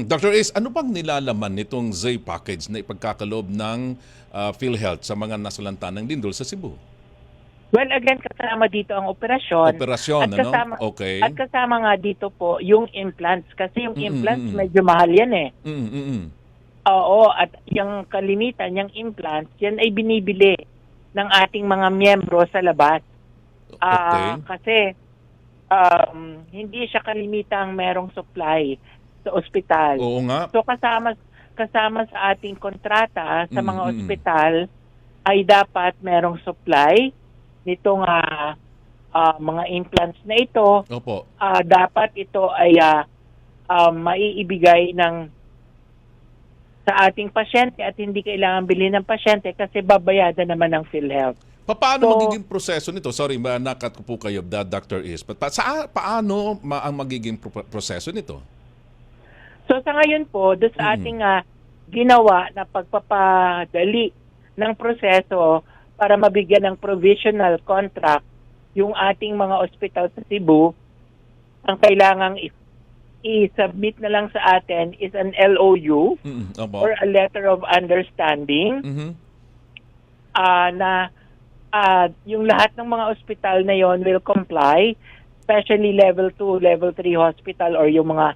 Mm, Dr. Ace, ano bang nilalaman nitong ZAY package na ipagkakaloob ng ah, PhilHealth sa mga nasalanta ng lindol sa Cebu? Well, again, kasama dito ang operasyon. Operasyon, at ano? kasama, Okay. At kasama nga dito po yung implants. Kasi yung Mm, implants, medyo mahal yan eh. Mm, mm, mm. Oo, at yung kalimitan, yung implants, yan ay binibili ng ating mga miyembro sa labas. Ah, Okay. kasi um, hindi siya kalimitang merong supply sa ospital. Oo nga. So kasama kasama sa ating kontrata sa Mm, mga mm, mm. ospital ay dapat merong supply nitong ah, ah, mga implants na ito. Opo. Ah, dapat ito ay ah, ah, maiibigay ng sa ating pasyente at hindi kailangan bilhin ng pasyente kasi babayadan naman ng PhilHealth. Pa- Paano So- magiging proseso nito? Sorry, nakat ko po kayo, Dr. Is. But pa- sa, paano ma- ang magiging pro- proseso nito? So sa ngayon po, doon sa ating ah, ginawa na pagpapadali ng proseso para mabigyan ng provisional contract yung ating mga ospital sa Cebu, ang kailangang i-submit na lang sa atin is an LOU Mm, opo. or a letter of understanding Mhm. ah, na ah, yung lahat ng mga ospital na yon will comply, especially level 2, level 3 hospital or yung mga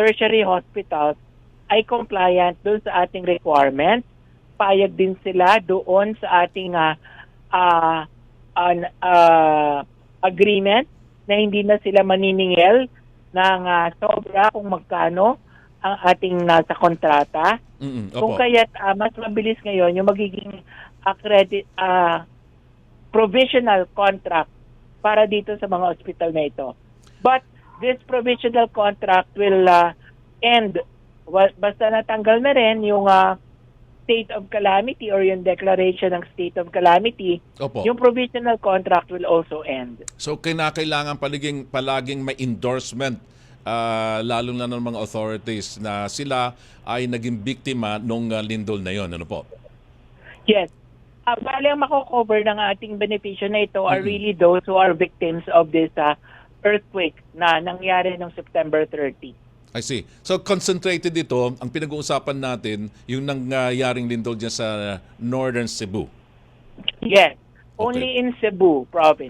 tertiary hospitals ay compliant doon sa ating requirements. Payag din sila doon sa ating ah, ah, an- ah, agreement na hindi na sila maniningil ng ah, sobra kung magkano ang ating nasa kontrata. Mm, Kung opo. kaya't ah, mas mabilis ngayon yung magiging accredit ah, provisional contract para dito sa mga hospital na ito. But this provisional contract will ah, end basta natanggal na rin yung ah, state of calamity or yung declaration ng state of calamity, Opo. yung provisional contract will also end. So kinakailangan palaging palaging may endorsement ah, lalo na ng mga authorities na sila ay naging biktima nung ah, lindol na yon ano po? Yes. Uh, bali ang mako-cover ng ating benepisyo na ito are Mhm. really those who are victims of this ah, earthquake na nangyari noong September 30. I see. So concentrated ito, ang pinag-uusapan natin, yung nangyaring lindol dyan sa Northern Cebu. Yes. Only in Cebu province.